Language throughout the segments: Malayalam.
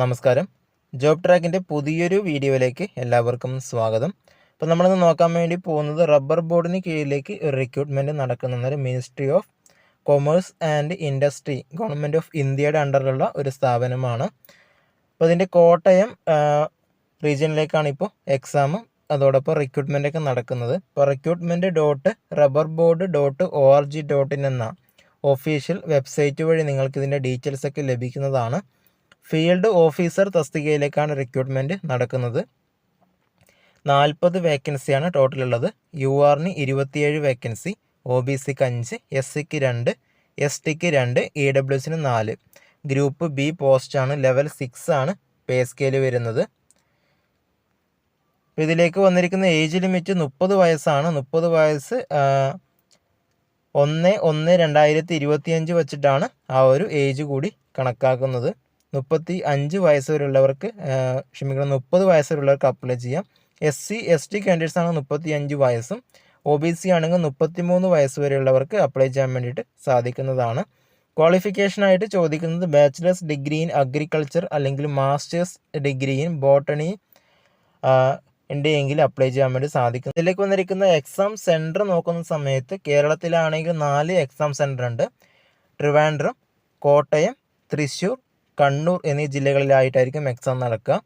നമസ്കാരം. ജോബ് ട്രാക്കിന്റെ പുതിയൊരു വീഡിയോയിലേക്ക് എല്ലാവർക്കും സ്വാഗതം. അപ്പോൾ നമ്മളിന്ന് നോക്കാൻ വേണ്ടി പോകുന്നത് റബ്ബർ ബോർഡിന് കീഴിലേക്ക് റിക്രൂട്ട്മെന്റ് നടക്കുന്ന ഒരു ministry of commerce and industry government of ഇന്ത്യയുടെ അണ്ടറിലുള്ള ഒരു സ്ഥാപനമാണ്. അപ്പോൾ ഇതിന്റെ കോട്ടയം റീജിയനിലേക്കാണ് ഇപ്പോൾ എക്സാം അതോടൊപ്പം റിക്രൂട്ട്മെന്റ് ഒക്കെ നടക്കുന്നത്. ഇപ്പോൾ recruitment dot rubber board dot O R G dot in എന്ന ഒഫീഷ്യൽ വെബ്സൈറ്റ് വഴി നിങ്ങൾക്ക് ഇതിന്റെ ഡീറ്റെയിൽസ് ഒക്കെ ലഭിക്കുന്നതാണ്. ഫീൽഡ് ഓഫീസർ തസ്തികയിലേക്കാണ് റിക്രൂട്ട്മെന്റ് നടക്കുന്നത്. നാൽപ്പത് വേക്കൻസിയാണ് ടോട്ടൽ ഉള്ളത്. യു ആറിന് ഇരുപത്തിയേഴ് വേക്കൻസി ഒ ബി സിക്ക് അഞ്ച് എസ് സിക്ക് രണ്ട് എസ് ടിക്ക് രണ്ട് ഇ ഡബ്ല്യു എസിന് നാല്. ഗ്രൂപ്പ് ബി പോസ്റ്റാണ് ലെവൽ സിക്സ് ആണ് പേ സ്കെയിൽ വരുന്നത്. ഇതിലേക്ക് വന്നിരിക്കുന്ന ഏജ് ലിമിറ്റ് മുപ്പത് വയസ്സാണ്. മുപ്പത് വയസ്സ് ഒന്ന് ഒന്ന് രണ്ടായിരത്തി ഇരുപത്തിയഞ്ച് വച്ചിട്ടാണ് ആ ഒരു ഏജ് കൂടി കണക്കാക്കുന്നത്. മുപ്പത്തി അഞ്ച് വയസ്സ് വരെയുള്ളവർക്ക് ക്ഷമിക്കണം മുപ്പത് വയസ്സ് വരെയുള്ളവർക്ക് അപ്ലൈ ചെയ്യാം. S C S T candidates ആണെങ്കിൽ മുപ്പത്തി അഞ്ച് വയസ്സും ഒ ബി സി ആണെങ്കിൽ മുപ്പത്തി മൂന്ന് വയസ്സ് വരെയുള്ളവർക്ക് അപ്ലൈ ചെയ്യാൻ വേണ്ടിയിട്ട് സാധിക്കുന്നതാണ്. ക്വാളിഫിക്കേഷനായിട്ട് ചോദിക്കുന്നത് ബാച്ചിലേഴ്സ് ഡിഗ്രി ഇൻ അഗ്രികൾച്ചർ അല്ലെങ്കിൽ മാസ്റ്റേഴ്സ് ഡിഗ്രി ഇൻ ബോട്ടണി ഉണ്ടെങ്കിൽ അപ്ലൈ ചെയ്യാൻ വേണ്ടി സാധിക്കും ഇതിലേക്ക് വന്നിരിക്കുന്ന എക്സാം സെന്റർ നോക്കുന്ന സമയത്ത് കേരളത്തിലാണെങ്കിൽ നാല് എക്സാം സെന്റർ ഉണ്ട്. ട്രിവാൻഡ്രം കോട്ടയം തൃശ്ശൂർ കണ്ണൂർ എന്നീ ജില്ലകളിലായിട്ടായിരിക്കും എക്സാം നടക്കുക.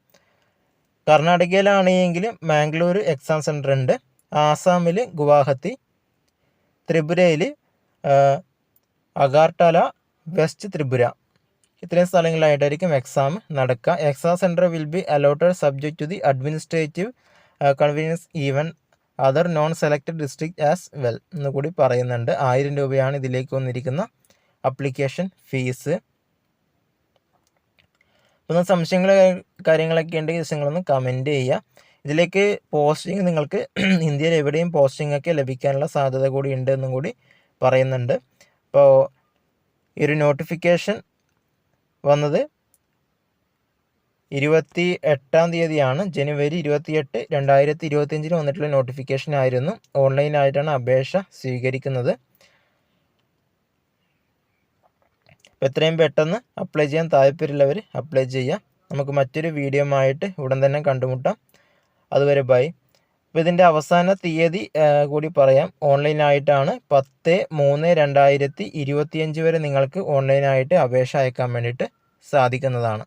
കർണാടകയിലാണെങ്കിൽ മാംഗ്ലൂർ എക്സാം സെന്റർ ഉണ്ട്. ആസാമിൽ ഗുവാഹത്തി ത്രിപുരയിൽ അഗാർട്ടല വെസ്റ്റ് ത്രിപുര. ഇത്രയും സ്ഥലങ്ങളിലായിട്ടായിരിക്കും എക്സാം നടക്കുക. Exam centre will be allotted subject to the administrative convenience even other non selected district as well എന്ന് കൂടി പറയുന്നുണ്ട്. ആയിരം രൂപയാണ് ഇതിലേക്ക് വന്നിരിക്കുന്ന അപ്ലിക്കേഷൻ ഫീസ് അപ്പോൾ സംശയങ്ങൾ കാര്യങ്ങളൊക്കെ ഉണ്ടെങ്കിൽ നിങ്ങളൊന്ന് കമന്റ് ചെയ്യുക. ഇതിലേക്ക് പോസ്റ്റിംഗ് നിങ്ങൾക്ക് ഇന്ത്യയിൽ എവിടെയും പോസ്റ്റിംഗ് ഒക്കെ ലഭിക്കാനുള്ള സാധ്യത കൂടി ഉണ്ട് എന്നും കൂടി പറയുന്നുണ്ട്. അപ്പോൾ ഈ ഒരു നോട്ടിഫിക്കേഷൻ വന്നത് ഇരുപത്തി എട്ടാം തീയതിയാണ്. ജനുവരി ഇരുപത്തിയെട്ട് രണ്ടായിരത്തി ഇരുപത്തിയഞ്ചിന് വന്നിട്ടുള്ള നോട്ടിഫിക്കേഷൻ ആയിരുന്നു. ഓൺലൈനായിട്ടാണ് അപേക്ഷ സ്വീകരിക്കുന്നത്. അപ്പോൾ എത്രയും പെട്ടെന്ന് അപ്ലൈ ചെയ്യാൻ താല്പര്യമുള്ളവർ അപ്ലൈ ചെയ്യാം നമുക്ക് മറ്റൊരു വീഡിയോ ആയിട്ട് ഉടൻ തന്നെ കണ്ടുമുട്ടാം. അതുവരെ ബൈ അപ്പോൾ ഇതിന്റെ അവസാന തീയതി കൂടി പറയാം. ഓൺലൈനായിട്ടാണ് പത്ത് മൂന്ന് രണ്ടായിരത്തി ഇരുപത്തിയഞ്ച് വരെ നിങ്ങൾക്ക് ഓൺലൈനായിട്ട് അപേക്ഷ അയക്കാൻ വേണ്ടിയിട്ട് സാധിക്കുന്നതാണ്.